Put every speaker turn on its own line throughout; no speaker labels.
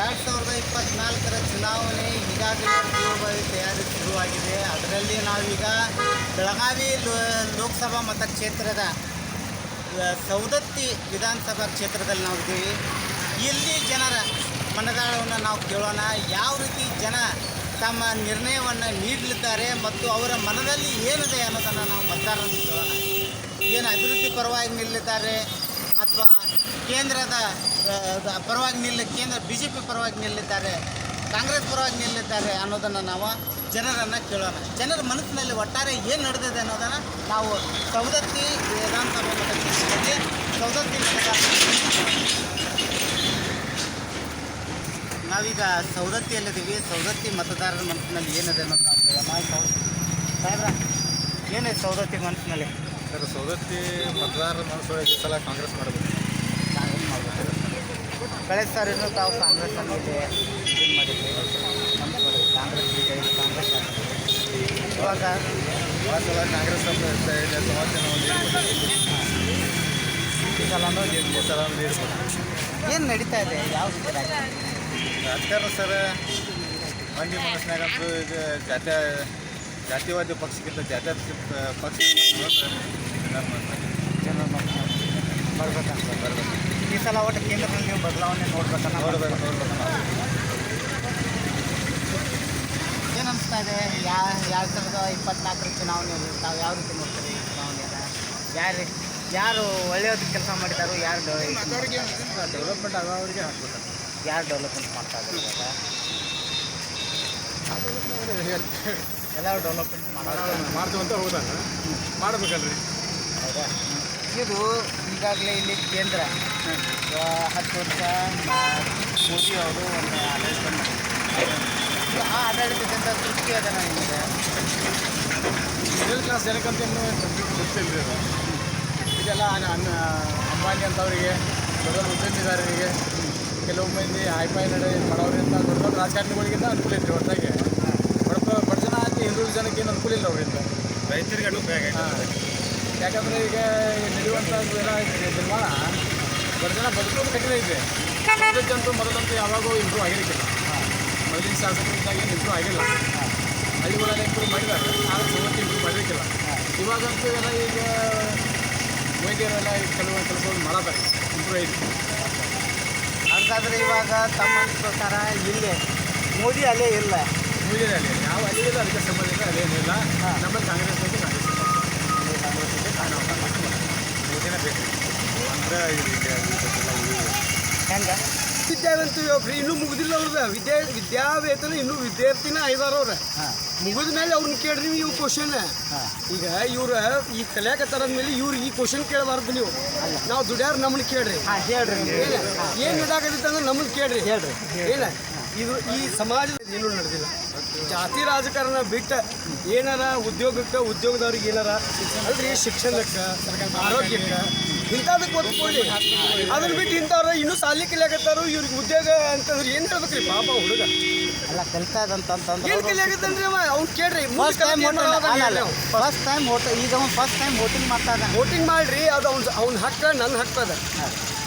ಎರಡು ಸಾವಿರದ ಇಪ್ಪತ್ನಾಲ್ಕರ ಚುನಾವಣೆ ಈಗಾಗಲೇ ಪೂರ್ವಭಾವಿ ತಯಾರಿ ಶುರುವಾಗಿದೆ. ಅದರಲ್ಲಿ ನಾವೀಗ ಬೆಳಗಾವಿ ಲೋಕಸಭಾ ಮತಕ್ಷೇತ್ರದ ಸವದತ್ತಿ ವಿಧಾನಸಭಾ ಕ್ಷೇತ್ರದಲ್ಲಿ ನಾವು ಇಲ್ಲಿ ಜನರ ಮನದಾಳವನ್ನು ನಾವು ಕೇಳೋಣ. ಯಾವ ರೀತಿ ಜನ ತಮ್ಮ ನಿರ್ಣಯವನ್ನು ನೀಡಲಿದ್ದಾರೆ ಮತ್ತು ಅವರ ಮನದಲ್ಲಿ ಏನಿದೆ ಅನ್ನೋದನ್ನು ನಾವು ಮತದಾರರನ್ನು ಕೇಳೋಣ. ಏನು ಅಭಿವೃದ್ಧಿ ಪರವಾಗಿ ನಿಲ್ಲಿದ್ದಾರೆ? ಅಥವಾ ಕೇಂದ್ರದ ಪರವಾಗಿ ನಿಲ್ಲ, ಕೇಂದ್ರ ಬಿ ಜೆ ಪಿ ಪರವಾಗಿ ನಿಲ್ಲಿದ್ದಾರೆ, ಕಾಂಗ್ರೆಸ್ ಪರವಾಗಿ ನಿಲ್ಲಿದ್ದಾರೆ ಅನ್ನೋದನ್ನು ನಾವು ಜನರನ್ನು ಕೇಳೋಣ. ಜನರ ಮನಸ್ಸಿನಲ್ಲಿ ಒಟ್ಟಾರೆ ಏನು ನಡೆದಿದೆ ಅನ್ನೋದನ್ನು ನಾವು ಸವದತ್ತಿ ವೇದಾಂತ ಮತಕ್ಷೇತ್ರದಲ್ಲಿ ಸವದತ್ತಿ ನಾವೀಗ ಸವದತ್ತಿಯಲ್ಲಿದ್ದೀವಿ. ಸವದತ್ತಿ ಮತದಾರರ ಮನಸ್ಸಿನಲ್ಲಿ ಏನಿದೆ ಅನ್ನೋದು ನಾವು ಕೇಳೋಣ. ಸಾಹೇಬ್ರ ಏನಿದೆ ಸವದತ್ತಿ ಮನಸ್ಸಿನಲ್ಲಿ?
ಸರ್ ಸವದತ್ತಿ ಮತದಾರರ ಮನಸ್ಸೊಳಗೆ ಈ ಸಲ ಕಾಂಗ್ರೆಸ್ ಮಾಡಬೇಕು.
ಕಾಂಗ್ರೆಸ್ ಮಾಡಬೇಕು. ಕಳೆದ ಸಾರಿನೂ ತಾವು ಕಾಂಗ್ರೆಸ್ ಅನ್ನು ಇದೆ ಮಾಡಿದ್ವಿ. ಕಾಂಗ್ರೆಸ್ ಬಿಜೆಪಿ ಕಾಂಗ್ರೆಸ್. ಇವಾಗ
ಆ ಸಲ ಕಾಂಗ್ರೆಸ್ ಒಂದು
ಈ ಸಲನೂ
ಈ ಸಲ ಒಂದು
ಏನು ನಡೀತಾ ಇದೆ? ಯಾವ ರೀತಿ?
ರಾಜಕಾರಣ ಸರ್ ಮಂದಿ ಮನಸ್ಸಿನಾಗಂತೂ ಇದು ಜಾತ್ಯ ಜಾತಿವಾದಿ ಪಕ್ಷಕ್ಕಿಂತ ಜಾತ್ಯತೀತ ಪಕ್ಷ
ಬರ್ಬೇಕಂತ
ಬರ್ಬೇಕು
ಈ ಸಲ ಒಟ್ಟು ಕೇಂದ್ರದಲ್ಲಿ ನೀವು ಬದಲಾವಣೆ ನೋಡ್ಬೇಕನ್ನ
ನೋಡ್ಬೇಕು ನೋಡ್ಬೇಕು. ನಾವು
ಏನು ಅನಿಸ್ತಾ ಇದೆ? ಯಾ ಎರಡು ಸಾವಿರದ ಇಪ್ಪತ್ನಾಲ್ಕರ ಚುನಾವಣೆಯಲ್ಲಿ ತಾವು ಯಾವ ರೀತಿ ನೋಡ್ತೀರಿ ಈ ಚುನಾವಣೆಯನ್ನು? ಯಾರು ಯಾರು ಒಳ್ಳೆಯದು ಕೆಲಸ ಮಾಡಿದಾರೋ ಯಾರು
ಡೆವಲಪ್ಮೆಂಟ್ ಆಗೋರಿಗೆ ಹಾಕ್ಬೇಕು
ಯಾರು ಡೆವಲಪ್ಮೆಂಟ್ ಮಾಡ್ತಾ ಇದ್ದಾರೆ ಇವಾಗ? ಎಲ್ಲರೂ ಡೆವಲಪ್ಮೆಂಟ್ ಮಾಡೋದು.
ಮಾಡ್ತೀವಿ ಅಂತ ಹೋದಾಗ ಮಾಡ್ಬೇಕಲ್ರಿ.
ಹೌದಾ? ಇದು ಈಗಾಗಲೇ ಇಲ್ಲಿ ಕೇಂದ್ರ. ಹತ್ತು ವರ್ಷ ಮೋದಿ ಅವರು ಒಂದು ಆಡಳಿತ ಮಾಡಿದ್ರು. ಆ ಆಡಳಿತದಿಂದ ತೃಪ್ತಿ ಅದ ನನಗೆ
ಮಿಡಲ್ ಕ್ಲಾಸ್ ಜನಕ್ಕಂತ ಇನ್ನೂ ಗೊತ್ತಿಲ್ಲ ಅದು. ಇದೆಲ್ಲ ಅಂಬಾನಿ ಅಂತವರಿಗೆ ದೊಡ್ಡ ದೊಡ್ಡ ಉದ್ಯಮಿದಾರರಿಗೆ ಕೆಲವು ಮಂದಿ ಹೈಫೈ ನಡೆ ಮಾಡೋರಿಂದ ದೊಡ್ಡ ದೊಡ್ಡ ರಾಜಕಾರಣಿಗಳಿಗಿಂತ ಅನುಕೂಲ ಐತ್ರಿ ಹೊರತಾಗಿ ಹಿಂದುಳಿದ ಜನಕ್ಕೆ ಏನು ಅನುಕೂಲ ಇಲ್ಲ ಅವರಿಂದ ರೈತರಿಗೆ ಅನುಕೂಲ ಯಾಕಂದರೆ ಈಗ ನಡೆಯುವಂಥ ಎಲ್ಲ ನಿರ್ಮಾಣ. ಬಡ ಜನ ಬದುಕೋದು ಕಠಿಣ ಇದೆ. ಸವದತ್ತಂತೂ ಮೊದಲಂತೂ ಯಾವಾಗೂ ಇಂಪ್ರೂವ್ ಆಗಿರಲಿಕ್ಕಿಲ್ಲ. ಮೊದಲಿನ ಶಾಸಕರಿಂದಾಗಿ ಇಂಪ್ರೂವ್ ಆಗಿಲ್ಲ. ಹಳ್ಳಿಗಳಲ್ಲಿ ಇಂಪ್ರೂವ್ ಮಾಡಿದ್ದಾರೆ ಆದರೆ ಸವದತ್ತಿ ಇಂಪ್ರೂವ್ ಮಾಡಿರಲಿಕ್ಕಿಲ್ಲ ಇವಾಗಂತೂ ಎಲ್ಲ ಈಗ ವೈದ್ಯರೆಲ್ಲ ಈಗ ಕೆಲವು ಕೆಲಸವನ್ನು ಮಾಡತಾರೆ ಇಂಪ್ರೂವ್ ಆಯಿತು
ಹಾಗಾದರೆ ಇವಾಗ ತಮ್ಮ ಪ್ರಕಾರ ಇಲ್ಲೇ ಮೋದಿ ಅಲ್ಲೇ ಇಲ್ಲ.
ಮೋದಿನೇ ಅಲ್ಲಿ ಯಾವ ಅಲ್ಲಿ ಇಲ್ಲ ಅದಕ್ಕೆ ಸಂಬಂಧ ಇಲ್ಲ ಅದೇನಿಲ್ಲ ನಮ್ಮ ಕಾಂಗ್ರೆಸ್ ಐತಿ ಕಾಂಗ್ರೆಸ್ ಐತಿ. ಯೋಜನೆ ಬೇಕು. ಅಂದ್ರೆ
ಹೆಂಗೆ?
ವಿದ್ಯಾವಂತ ಒಬ್ರು ಇನ್ನೂ ಮುಗಿದಿಲ್ಲ ಅವ್ರದ್ದು. ವಿದ್ಯಾ ವಿದ್ಯಾವೇತನ ಇನ್ನೂ ವಿದ್ಯಾರ್ಥಿನ ಐದಾರ ಅವ್ರ. ಮುಗಿದ ಮೇಲೆ ಅವ್ರನ್ನ ಕೇಳ್ರಿ ನೀವು ಇವು ಕ್ವಶನ್ ಈಗ ಇವ್ರ ಈ ಕಲಿಯಾಕತ್ತಾರ ಮೇಲೆ ಇವ್ರಿಗೆ ಈ ಕ್ವಶನ್ ಕೇಳಬಾರ್ದು ನೀವು. ನಾವು ದುಡ್ಯಾರ ನಮ್ಮನ್ನ ಕೇಳ್ರಿ.
ಹಾಂ ಹೇಳ್ರಿ
ಏನು? ಅಂದ್ರೆ ನಮ್ಮನ್ನ ಕೇಳ್ರಿ.
ಹೇಳ್ರಿ.
ಏನ? ಇದು ಈ ಸಮಾಜದಲ್ಲಿ ಏನೂ ನಡೆದಿಲ್ಲ. ಜಾತಿ ರಾಜಕಾರಣ ಬಿಟ್ಟ ಏನಾರ ಉದ್ಯೋಗಕ್ಕೆ ಉದ್ಯೋಗದವ್ರಿಗೆ ಏನಾರ ಅಲ್ರಿ? ಶಿಕ್ಷಣಕ್ಕೆ ಆರೋಗ್ಯಕ್ಕೆ ಇಂಥದಕ್ಕೆ ಒತ್ಕೊಳ್ಳಿ ಅದನ್ನ ಬಿಟ್ಟು ಇಂಥವ್ರ ಇನ್ನೂ ಸಾಲಿ ಕಲಿಯಾಕತ್ತಾರು ಇವ್ರಿಗೆ ಉದ್ಯೋಗ ಅಂತಂದ್ರೆ ಏನು ಹೇಳ್ಬೇಕ್ರಿ? ಪಾಪ ಹುಡುಗ.
ಅಲ್ಲ ಕಲಿತಾ ಇದಂತಂದ್ರೆ
ಏನು ಕಲಿಯಾಕತ್ತನ್ರಿ ಅವ? ಅವ್ನು ಕೇಳ್ರಿ
ಫಸ್ಟ್ ಟೈಮ್ ಫಸ್ಟ್ ಟೈಮ್ ಈಗ ಅವ್ನು ಫಸ್ಟ್ ಟೈಮ್ ವೋಟಿಂಗ್ ಮಾಡ್ತಾ ಇದ್ದಾನೆ.
ವೋಟಿಂಗ್ ಮಾಡ್ರಿ ಅದು ಅವ್ನ ಅವ್ನ ಹಕ್ಕ ನನ್ನ ಹಕ್ಕ ಅದ.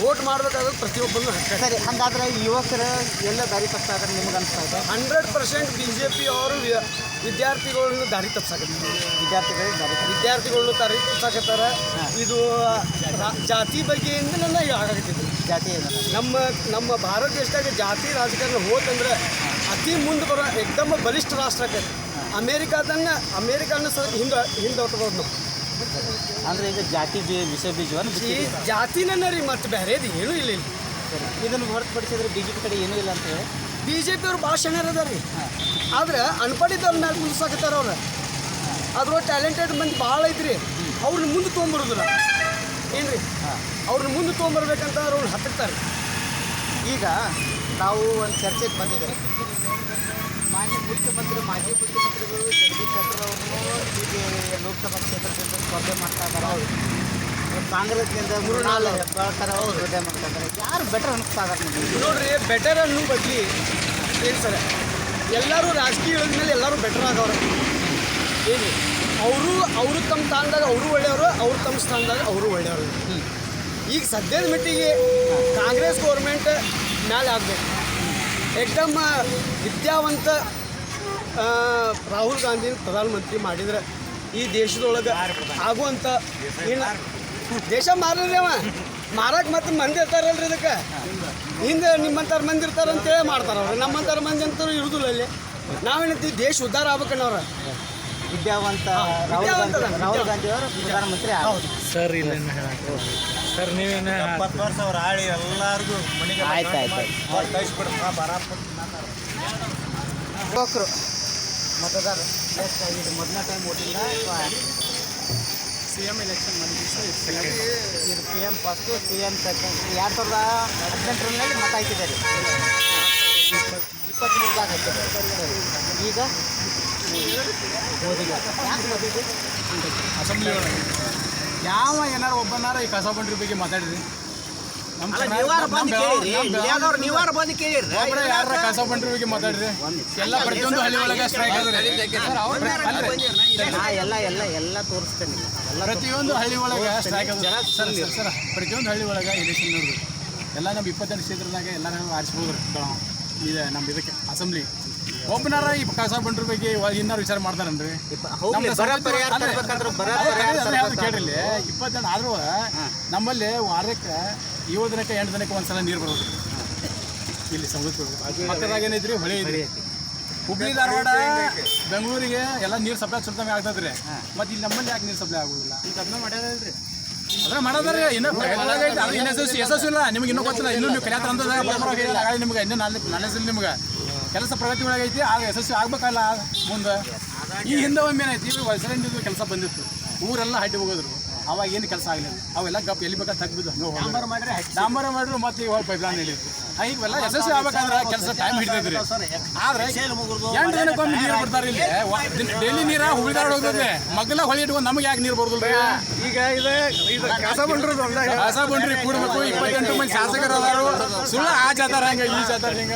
ವೋಟ್ ಮಾಡಬೇಕಾದ್ರೆ ಪ್ರತಿಯೊಬ್ಬರು ಹಕ್ಕ.
ಸರಿ ಹಂಗಾದ್ರೆ ಯುವಕರು ಎಲ್ಲ ದಾರಿ ಇದ್ದಾರೆ ನಿಮ್ಗೆ ಅನಿಸ್ತಾ ಇದೆ?
Hundred percent B J P ಅವರು ವಿದ್ಯಾರ್ಥಿಗಳನ್ನು ದಾರಿ ತಪ್ಸಾಕತ್ತಾರೆ
ವಿದ್ಯಾರ್ಥಿಗಳಿಗೆ ದಾರಿ
ವಿದ್ಯಾರ್ಥಿಗಳು ದಾರಿ ತಪ್ಸಾಕತ್ತಾರ. ಇದು ಜಾತಿ ಬಗ್ಗೆಯಿಂದ ನನ್ನ ಆಗಾಕತ್ತಿದ್ರು
ಜಾತಿ
ನಮ್ಮ ನಮ್ಮ ಭಾರತ ದೇಶದಾಗ ಜಾತಿ ರಾಜಕಾರಣ ಹೋತಂದ್ರೆ ಅತಿ ಮುಂದೆ ಬರೋ ಎಕ್ದಮ್ಮ ಬಲಿಷ್ಠ ರಾಷ್ಟ್ರ ಅಮೇರಿಕಾದನ್ನ ಅಮೇರಿಕಾನ ಸಹ ಹಿಂದ ಹಿಂದೆ ನಾವು.
ಅಂದ್ರೆ ಈಗ ಜಾತಿ ಬಿ ವಿಷಯ ಬೀಜವನ್ನು
ಈ ಜಾತಿನ ರೀ ಮತ್ತೆ ಬೇರೆದು ಏನೂ ಇಲ್ಲ ಇಲ್ಲಿ.
ಸರಿ ಇದನ್ನು ಹೊರತುಪಡಿಸಿದ್ರೆ ಬಿ ಜೆ ಪಿ ಕಡೆ ಏನೂ ಇಲ್ಲ ಅಂತ ಹೇಳಿ?
ಬಿ ಜೆ ಪಿ ಅವ್ರು ಭಾಳ ಶಣ್ಯರ್ ಅದಾರ ರೀ. ಆದ್ರೆ ಅನ್ಪಡಿದವ್ರ ಮ್ಯಾಲೆ ಕುಂದಿಸಾಕತ್ತಾರ ಅವ್ರು. ಅದ್ರ ಟ್ಯಾಲೆಂಟೆಡ್ ಮಂದಿ ಭಾಳ ಐತ್ರಿ. ಅವ್ರನ್ನ ಮುಂದೆ ತೊಗೊಂಬರೋದಿಲ್ಲ ಏನ್ರಿ ಅವ್ರನ್ನ ಮುಂದೆ ತೊಗೊಂಬರ್ಬೇಕಂತ ಅವ್ರು ಹತ್ತಿರ್ತಾರೆ.
ಈಗ ನಾವು ಒಂದು ಚರ್ಚೆಗೆ ಬಂದಿದ್ದೇವೆ. ಮಾನ್ಯ ಮುಖ್ಯಮಂತ್ರಿ ಮಾಜಿ ಮುಖ್ಯಮಂತ್ರಿಗಳು ಜಗದೀಶ್ ಶೆಟ್ಟರ್ ಅವರು ಹೀಗೆ ಲೋಕಸಭಾ ಕ್ಷೇತ್ರದಿಂದ ಸ್ಪರ್ಧೆ ಮಾಡ್ತಾ ಇದ್ದಾರೆ. ಕಾಂಗ್ರೆಸ್ನಿಂದ ಮೃಣಾಲ್ ಹೆಬ್ಬಾಳ್ಕರ್ ಅವರು ಸ್ಪರ್ಧೆ ಮಾಡ್ತಾ ಇದ್ದಾರೆ. ಯಾರು ಬೆಟರ್ ಅನಿಸ್ತಾ ಇದ್ದಾರೆ ನಿಮಗೆ?
ನೋಡ್ರಿ ಬೆಟರ್ ಅನ್ನೋ ಬದಲಿ ಏನು ಸರ್ ಎಲ್ಲರೂ ರಾಜಕೀಯ ಮೇಲೆ ಎಲ್ಲರೂ ಬೆಟರ್ ಆಗವ್ರೆ ಏನು? ಅವರು ಅವರು ತಮ್ಮ ಸ್ಥಾನದಾಗ ಅವರು ಒಳ್ಳೆಯವರು ಅವರು ತಮ್ಮ ಸ್ಥಾನದಾಗ ಅವರು ಒಳ್ಳೆಯವರು. ಈಗ ಸದ್ಯದ ಮಟ್ಟಿಗೆ ಕಾಂಗ್ರೆಸ್ ಗೌರ್ಮೆಂಟ್ ಮ್ಯಾಲೆ ಆಗಬೇಕು. ಏಕದಮ್ ವಿದ್ಯಾವಂತ ಆ, ರಾಹುಲ್ ಗಾಂಧಿ ಪ್ರಧಾನಮಂತ್ರಿ ಮಾಡಿದ್ರೆ ಈ ದೇಶದೊಳಗೆ ಆಗುವಂಥ ಏನು ದೇಶ ಮಾರಲ್ರಿ ಅವ? ಮಾರಕ್ಕೆ ಮತ್ತೆ ಮಂದಿ ಇರ್ತಾರಲ್ರಿ ಇದಕ್ಕೆ? ಹಿಂದೆ ನಿಮ್ಮಂಥವ್ರು ಮಂದಿ ಇರ್ತಾರೆ ಅಂತೇಳಿ ಮಾಡ್ತಾರೆ ಅವ್ರು. ನಮ್ಮಂಥವ್ರ ಮಂದಿ ಅಂತೂ ಇರುದಿಲ್ಲ ಅಲ್ಲಿ. ನಾವೇನಂತೀವಿ? ದೇಶ ಉದ್ಧಾರ ಆಗ್ಬೇಕನ್ನವ್ರ
ವಿದ್ಯಾವಂತ ರಾಹುಲ್
ವಿದ್ಯಾವಂತ
ಗಾಂಧಿ ರಾಹುಲ್ ಗಾಂಧಿ ಅವರು ಪ್ರಧಾನಮಂತ್ರಿ ಹೌದು.
ಸರ್ ಇಲ್ಲ ಸರ್ ನೀವೇನು
ಎಪ್ಪತ್ತು ವರ್ಷ ಅವ್ರು ಆಳಿ ಎಲ್ಲರಿಗೂ ಮನೆಗೆ
ಆಯ್ತು, ಆಯ್ತು, ಆಯ್ತು.
ಕಳಿಸ್ಬಿಡ್ತಾ ಬರಾಪುರ
ಯುವಕರು. ಮತದಾರರು ಇದು ಮೊದಲನೇ ಟೈಮ್ ಓಟಿಲ್ಲ
ಸಿ ಎಂ ಎಲೆಕ್ಷನ್
ಇದು P M first P M second ಎರಡು ಸಾವಿರದ ಹದಿನೆಂಟರಲ್ಲಿ ಮತ ಹಾಕಿದ್ದಾರೆ. ಇಪ್ಪತ್ತ್ಮೂರದಾಗ ಈಗ ಮೋದಿಗೆ. ಯಾಕೆ ಮೋದಿಗೆ
ಅಸೆಂಬ್ಲಿ ಒಳಗೆ. ಯಾವ ಏನಾರು ಒಬ್ಬನಾರ ಈ ಕಸ ಬಂಡ್ರಿ ಬಗ್ಗೆ ಮಾತಾಡ್ರಿ
ನೀವಾರ ಬಂದು ಕೇಳಿರಿ.
ಯಾರ ಕಸ ಬಂಡ್ರಿ ಬಗ್ಗೆ ಮಾತಾಡ್ರಿ ಎಲ್ಲ ಪ್ರತಿಯೊಂದು ಹಳ್ಳಿ ಒಳಗೆ ಸ್ಟ್ರೈಕ್
ಎಲ್ಲ ಎಲ್ಲ ಎಲ್ಲ ತೋರಿಸ್ತೇನೆ
ಪ್ರತಿಯೊಂದು ಹಳ್ಳಿ ಒಳಗೆ ಸ್ಟ್ರೈಕ್ ಸರ್ ಸರ್ ಪ್ರತಿಯೊಂದು ಹಳ್ಳಿ ಒಳಗೆ ಎಲೆಕ್ಷನ್ ನೋಡ್ರಿ. ಎಲ್ಲ ನಮ್ಮ ಇಪ್ಪತ್ತೆಂಟು ಕ್ಷೇತ್ರದಾಗ ಎಲ್ಲ ನಾವು ಆರಿಸ್ಬೋದು ಇದೆ ನಮ್ಮ ಇದಕ್ಕೆ ಅಸೆಂಬ್ಲಿ. ಒಬ್ಬನಾರ ಈ ಕಸ ಬಂಡ್ರ ಬಗ್ಗೆ ಇನ್ನಾರು ವಿಚಾರ ಮಾಡ್ತಾರನ್ರಿ ಅದೇ ಯಾವ್ದು
ತರ್ಬೇಕು.
ಆದ್ರೂ ನಮ್ಮಲ್ಲಿ ವಾರಕ್ಕೆ ಏಳು ದಿನಕ್ಕೆ ಎಂಟು ದಿನಕ್ಕೆ ಒಂದ್ಸಲ ನೀರು ಬರೋದು. ಇಲ್ಲಿ ಸಮುದ್ರ ಪಕ್ಕದಾಗ ಏನೈತ್ರಿ ಹೊಳೆ ಐತ್ರಿ ಹುಬ್ಳಿ ಧಾರವಾಡ ಬೆಂಗಳೂರಿಗೆ ಎಲ್ಲ ನೀರು ಸಪ್ಲೈ ಸುತ್ತಮೆ ಆಗ್ತದ್ರಿ ಮತ್ತೆ ಇಲ್ಲಿ ನಮ್ಮಲ್ಲಿ ಯಾಕೆ ನೀರು ಸಪ್ಲೈ ಆಗುದಿಲ್ಲ?
ಅದನ್ನ ಮಾಡ್ಯಾರಲ್ರಿ
ಅದ್ರ ಮಾಡೋದ್ರಿ ಇನ್ನೂ ಯಶಸ್ಸು ಇಲ್ಲ. ನಿಮ್ಗೆ ಇನ್ನೂ ಗೊತ್ತಿಲ್ಲ. ಇನ್ನೂ ನೀವು ಕಲಿಯಾತ್ರ ಅಂತ ನಿಮ್ಗೆ. ಇನ್ನೂ ನಾಲೆಜ್ ಇಲ್ಲ ನಿಮ್ಗೆ. ಕೆಲಸ ಪ್ರಗತಿ ಒಳಗೈತಿ ಆಗ ಯಶಸ್ವಿ ಆಗ್ಬೇಕಲ್ಲ ಮುಂದೆ. ಈ ಹಿಂದೆ ಒಮ್ಮೆ ಏನೈತಿ ವಯಸ್ಸರಿಂದ ಕೆಲಸ ಬಂದಿತ್ತು. ಊರೆಲ್ಲ ಹಡ್ಡಿ ಹೋಗೋದ್ರು. ಅವಾಗ ಏನು ಕೆಲಸ ಆಗಲಿಲ್ಲ. ಅವೆಲ್ಲ ಗಪ್ ಎಲ್ಲಿ ಬೇಕಾದ್ರೆ ತಗ್ಬಿದ್ದು ಡಾಂಬರ್ ಮಾಡಿದ್ರೆ ಡಾಂಬರ ಮಾಡಿದ್ರು ಮತ್ತೆ ಇವಾಗ ಪೈಪ್ಲೈನ್ ಹೇಳಿದ್ರು ಈಗೆಲ್ಲ ಯಶಸ್ವಿ ಆಗ್ಬೇಕಂದ್ರೆ ಕೆಲಸ ಟೈಮ್ ಹಿಡಿದ್ರಿ ಆದ್ರೆ ಎಂಟು ದಿನಕ್ಕೊಮ್ಮೆ ನೀರು ಬಿಡ್ತಾರೆ ಇಲ್ಲಿ. ಡೈಲಿ ನೀರ ಹುಳಿದಾಡ್ ಹೋಗ್ತದೆ. ಮಗ್ಲ ಹೊಳಿ ಇಟ್ಕೊಂಡು ನಮಗೆ ಯಾಕೆ ನೀರು ಬರೋದಿಲ್ಲ
ಈಗ ಇದೆ
ಕಸ ಬಂಡ್ರಿ ಕೂಡಬೇಕು. ಇಪ್ಪತ್ತೆಂಟು ಮಂದಿ ಶಾಸಕರು ಅದಾರು ಸುಳ್ಳು ಆ ಜಾತಾರ ಹಂಗ ಈ ಜಾತಾರ ಹಿಂಗ.